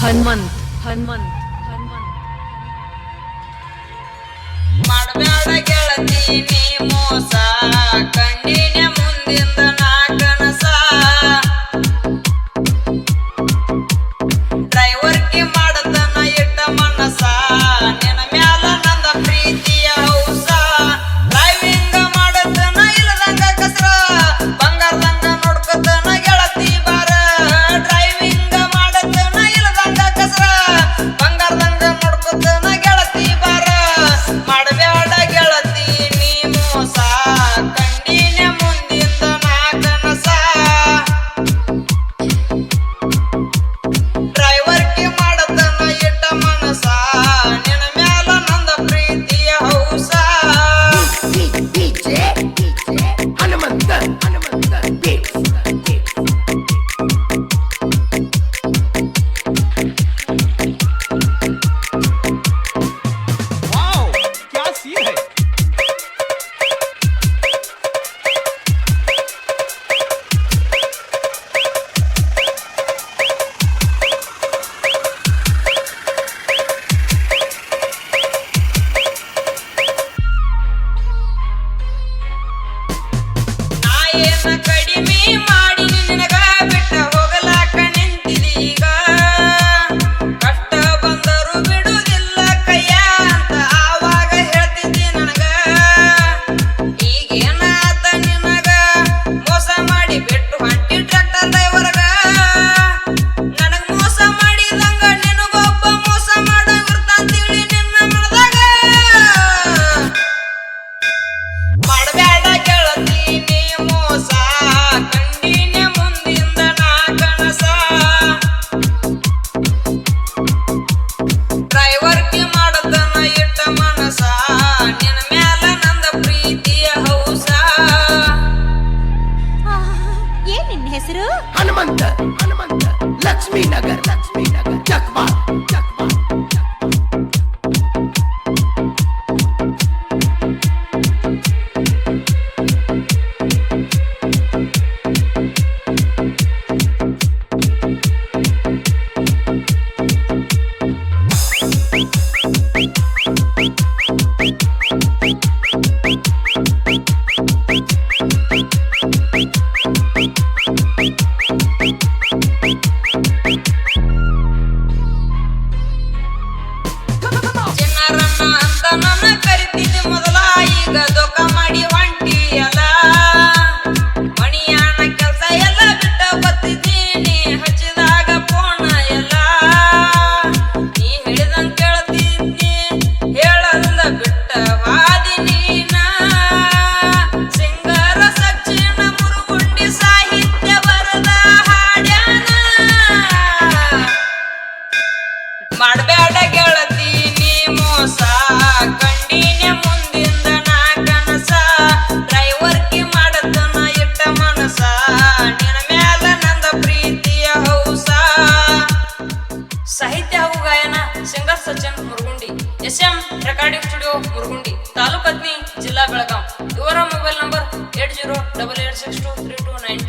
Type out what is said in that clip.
ಹನುಮಂತ್ ಹನುಮಂತ್ ಹನುಮಂತ್ ಮಾಡಬೇಡ ಗೆಳತಿ ನೀ ಮೋಸ ತಾಯಿಯನ್ನ ಕಡಿಮೆ ಮಾಡಿ ನಿನಗ ಬಿಟ್ಟವ. verdad. Sajjan Murugundi S M recording studio Murugundi taluk ಹದ್ನಿ ಜಿಲ್ಲಾ ಬೆಳಗಾಂ ಇವರ mobile number eight zero double eight six two three two nine